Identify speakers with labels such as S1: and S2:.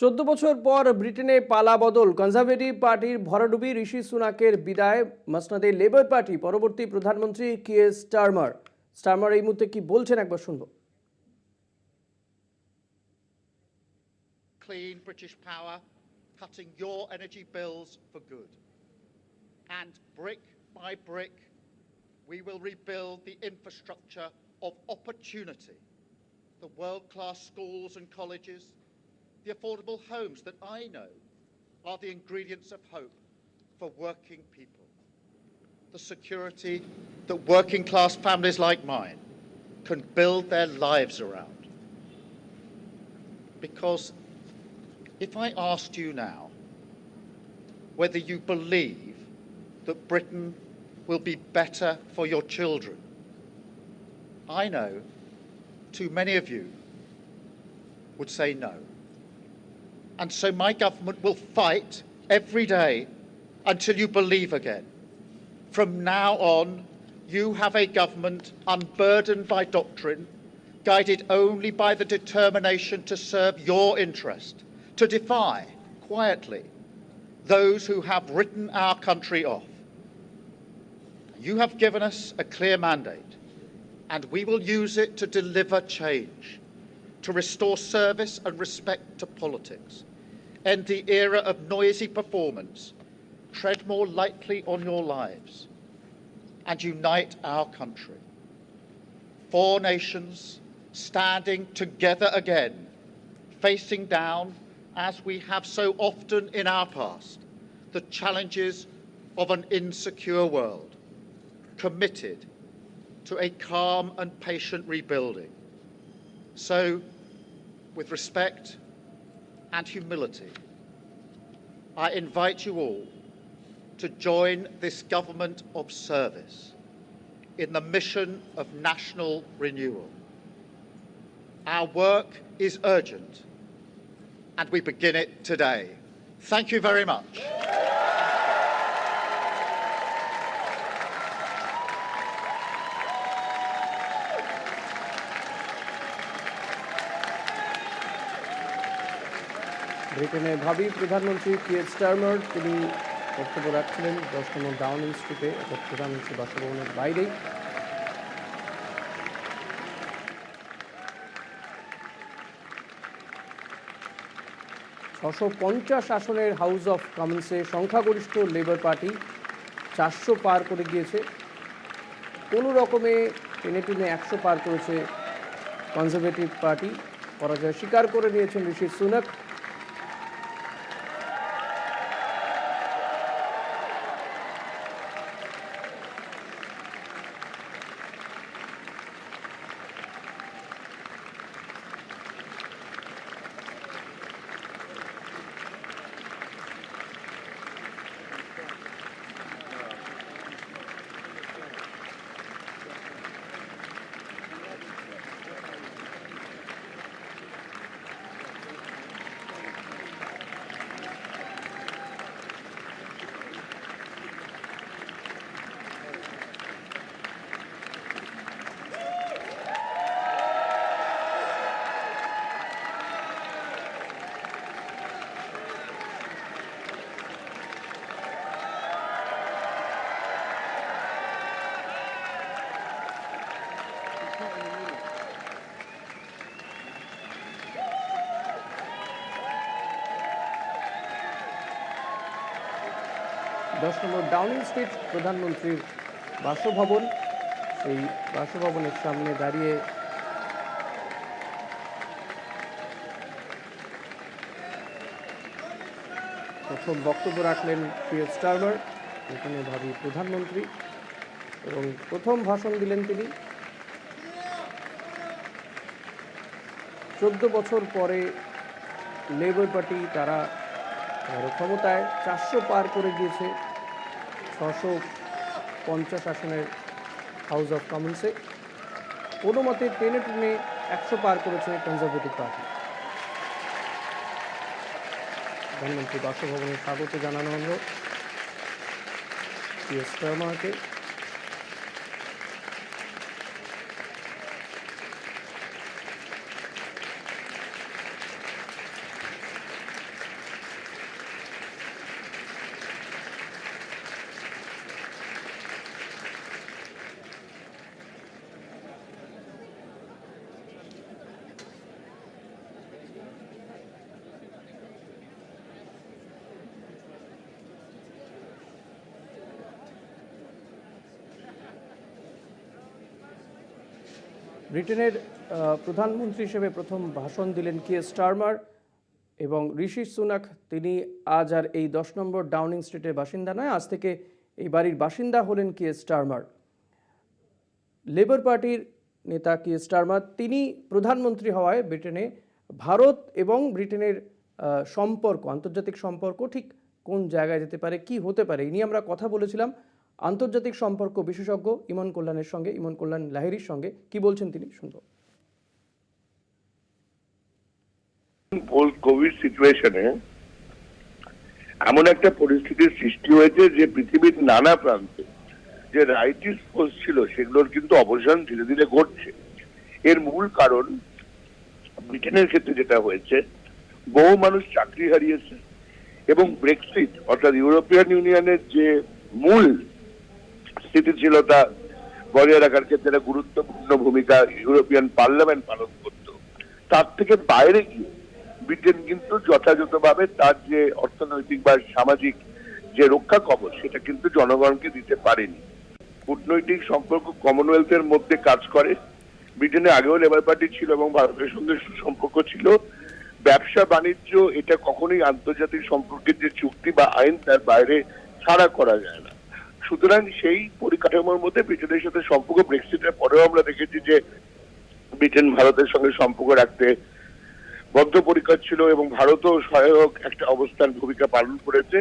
S1: চোদ্দ বছর পর ব্রিটেনে পালা বদল কনজারভেটিভ পার্টির ভরাডুবি ঋষি সুনাকের বিদায় মসনাদে লেবার পার্টি পরবর্তী প্রধানমন্ত্রী কে স্টারমার স্টারমার এই মুহূর্তে কি বলছেন একবার শুনব
S2: clean British power, cutting your energy bills for good. And brick by brick, we will rebuild the infrastructure of opportunity the world class schools and colleges, the affordable homes that I know are the ingredients of hope for working people, the security that working class families like mine can build their lives around. Because if I asked you now whether you believe that Britain will be better for your children, I know too many of you would say no. And so my government will fight every day until you believe again. From now on, you have a government unburdened by doctrine, guided only by the determination to serve your interest, to defy, quietly, those who have written our country off. You have given us a clear mandate, and we will use it to deliver change, to restore service and respect to politics, end the era of noisy performance, tread more lightly on your lives, and unite our country. Four nations standing together again, facing down, as we have so often in our past, the challenges of an insecure world, committed to a calm and patient rebuilding. So, with respect and humility, I invite you all to join this government of service in the mission of national renewal. Our work is urgent, and we begin it today. Thank you very much.
S1: ব্রিটেনের ভাবি প্রধানমন্ত্রী কে Starmer, তিনি বক্তব্য রাখছিলেন দশ নম্বর Downing স্ট্রিটে অর্থাৎ প্রধানমন্ত্রী বাসভবনের বাইরেই। ছশো পঞ্চাশ আসনের হাউস অফ কমন্সে সংখ্যাগরিষ্ঠ লেবার পার্টি চারশো পার করে গিয়েছে। কোনো রকমে টেনে টেনে একশো পার করেছে কনজারভেটিভ পার্টি। পরাজয় স্বীকার করে নিয়েছেন ঋষি সুনাক। দশ নম্বর ডাউনিং স্ট্রিট প্রধানমন্ত্রীর বাসভবন। সেই বাসভবনের সামনে দাঁড়িয়ে প্রথম বক্তব্য রাখলেন প্রিয় স্টারমার এখানে ভাবি প্রধানমন্ত্রী। এবং প্রথম ভাষণ দিলেন তিনি। চোদ্দ বছর পরে লেবার পার্টি তারা ক্ষমতায় চারশো পার করে গিয়েছে ছশো পঞ্চাশ আসনের হাউস অফ কমন্সে কোনো মতে টেনে টেনে একশো পার করেছে কনজারভেটিভ পার্টি প্রধানমন্ত্রী বাসভবনে স্বাগত জানানো হলো। পিএস ব্রিটেনের প্রধানমন্ত্রী হিসেবে প্রথম ভাষণ দিলেন কে স্টারমার এবং ঋষি সুনাক। তিনি আজ আর এই দশ নম্বর ডাউনিং স্ট্রিটের বাসিন্দা নয়, আজ থেকে এই বাড়ির বাসিন্দা হলেন কে স্টারমার। লেবার পার্টির নেতা কে স্টারমার। তিনি প্রধানমন্ত্রী হওয়ায় ব্রিটেনে ভারত এবং ব্রিটেনের সম্পর্ক, আন্তর্জাতিক সম্পর্ক ঠিক কোন জায়গায় যেতে পারে, কি হতে পারে, এই নিয়ে আমরা কথা বলেছিলাম। আন্তর্জাতিক সম্পর্ক বিশেষজ্ঞ ইমন কল্যাণের সঙ্গে, ইমন কল্যাণ লাহিরির সঙ্গে। কি বলছেন তিনি? শুনব।
S3: কোভিড সিচুয়েশনে এমন একটা পরিস্থিতির সৃষ্টি হয়েছে যে পৃথিবীর নানা প্রান্তে যে রাইটিস পোস্ট ছিল, সেগুলোর কিন্তু অবসান ধীরে ধীরে ঘটছে। এর মূল কারণ ব্রিটেনের ক্ষেত্রে যেটা হয়েছে, বহু মানুষ চাকরি হারিয়েছে এবং ব্রেক্সিট অর্থাৎ ইউরোপিয়ান ইউনিয়নের যে মূল স্থিতিশীলতা বজায় রাখার ক্ষেত্রে গুরুত্বপূর্ণ ভূমিকা ইউরোপিয়ান পার্লামেন্ট পালন করত। তার থেকে বাইরে গিয়ে ব্রিটেন কিন্তু যথাযথভাবে তার যে অর্থনৈতিক বা সামাজিক যে রক্ষা কবচ, সেটা কিন্তু জনগণকে দিতে পারেনি। কূটনৈতিক সম্পর্ক কমনওয়েলথের মধ্যে কাজ করে। ব্রিটেনে আগেও লেবার পার্টি ছিল এবং ভারতের সঙ্গে সুসম্পর্ক ছিল। ব্যবসা, বাণিজ্য, এটা কখনোই আন্তর্জাতিক সম্পর্কের যে চুক্তি বা আইন, তার বাইরে ছাড়া করা যায় না। সুতরাং সেই পরিকাঠামোর মধ্যে ব্রিটেনের সাথে সম্পর্ক, ব্রেক্সিটের পরেও আমরা দেখেছি যে ব্রিটেন ভারতের সঙ্গে সম্পর্ক রাখতে বদ্ধপরিকর ছিল এবং ভারতও সহায়ক একটা অবস্থান, ভূমিকা পালন করেছে।